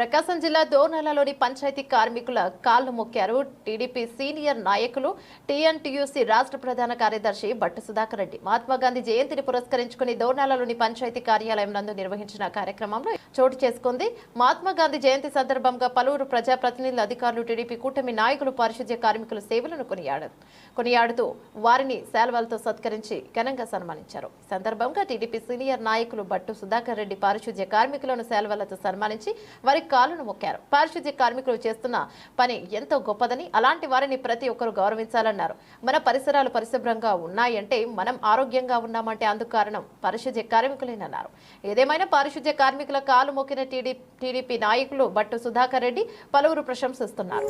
ప్రకాశం జిల్లా దోర్నలలోని పంచాయతీ కార్మికుల కాళ్ళు మొక్కారు. టీడీపీ సీనియర్ నాయకులు టీఎన్టీయూసీ రాష్ట్ర ప్రధాన కార్యదర్శి భట్టు సుధాకర్ రెడ్డి. మహాత్మాగాంధీ జయంతిని పురస్కరించుకుని దోర్నలలోని పంచాయతీ కార్యాలయం నందు నిర్వహించిన కార్యక్రమంలో చోటు చేసుకుంది. మహాత్మాగాంధీ జయంతి సందర్భంగా పలువురు ప్రజాప్రతినిధులు అధికారులు టీడీపీ కూటమి నాయకులు పారిశుద్ధ్య కార్మికుల సేవలను కొనియాడారు కొనియాడుతూ వారిని శాల్వాలతో సత్కరించి ఘనంగా సన్మానించారు. సందర్భంగా టీడీపీ సీనియర్ నాయకులు భట్టు సుధాకర్ రెడ్డి పారిశుద్ధ్య కార్మికులను శాల్వాలతో సన్మానించి వారి కాలును మొక్కారు. పారిశుద్ధ్య కార్మికులు చేస్తున్న పని ఎంతో గొప్పదని అలాంటి వారిని ప్రతి ఒక్కరూ గౌరవించాలన్నారు. మన పరిసరాలు పరిశుభ్రంగా ఉన్నాయంటే మనం ఆరోగ్యంగా ఉన్నామంటే అందుకు కారణం పారిశుద్ధ్య కార్మికులేనన్నారు. ఏదేమైనా పారిశుద్ధ్య కార్మికుల కాలు మొక్కిన టీడీ టీడీపీ నాయకులు భట్టు సుధాకర్ రెడ్డి పలువురు ప్రశంసిస్తున్నారు.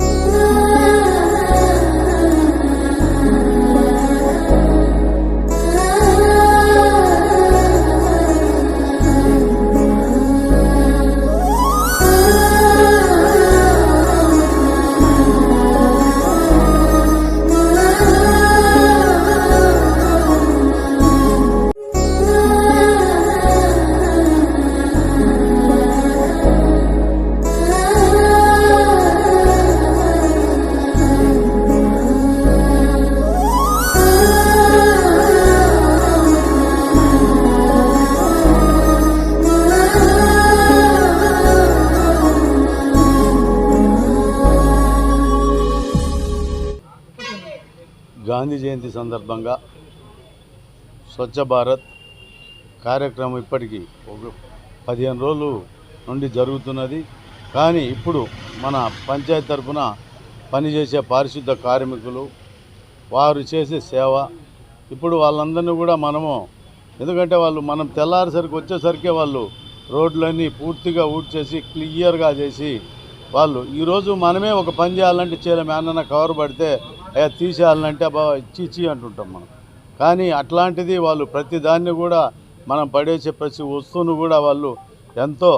గాంధీ జయంతి సందర్భంగా స్వచ్ఛ భారత్ కార్యక్రమం ఇప్పటికీ ఒక పదిహేను రోజులు నుండి జరుగుతున్నది. కానీ ఇప్పుడు మన పంచాయత్ తరఫున పనిచేసే పారిశుద్ధ కార్మికులు వారు చేసే సేవ ఇప్పుడు వాళ్ళందరినీ కూడా మనము ఎందుకంటే వాళ్ళు మనం తెల్లారిసరికి వచ్చేసరికే వాళ్ళు రోడ్లన్నీ పూర్తిగా ఊడ్చేసి క్లియర్గా చేసి వాళ్ళు ఈరోజు మనమే ఒక పని చేయాలంటే చేయలేం ఏమన్నా కవర్ పడితే అయ్యా తీసేయాలంటే బాబా ఇచ్చి ఇచ్చి అంటుంటాం మనం. కానీ అట్లాంటిది వాళ్ళు ప్రతి దాన్ని కూడా మనం పడేసే ప్రతి వస్తువును కూడా వాళ్ళు ఎంతో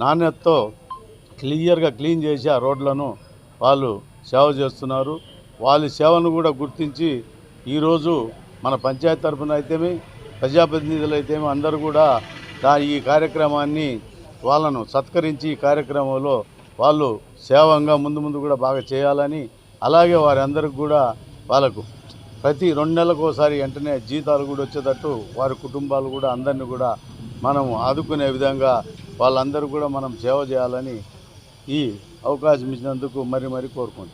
నాణ్యతతో క్లియర్గా క్లీన్ చేసి ఆ రోడ్లను వాళ్ళు సేవ చేస్తున్నారు. వాళ్ళ సేవను కూడా గుర్తించి ఈరోజు మన పంచాయత్ తరఫున అయితేమి ప్రజాప్రతినిధులు అయితేమి అందరూ కూడా దా ఈ కార్యక్రమాన్ని వాళ్ళను సత్కరించి ఈ కార్యక్రమంలో వాళ్ళు సేవంగా ముందు ముందు కూడా బాగా చేయాలని అలాగే వారందరికి కూడా వాళ్ళకు ప్రతి రెండు నెలలకు ఒకసారి వెంటనే జీతాలు కూడా వచ్చేటట్టు వారి కుటుంబాలు కూడా అందరినీ కూడా మనం ఆదుకునే విధంగా వాళ్ళందరూ కూడా మనం సేవ చేయాలని ఈ అవకాశం ఇచ్చినందుకు మరి మరి కోరుకుంటున్నాం.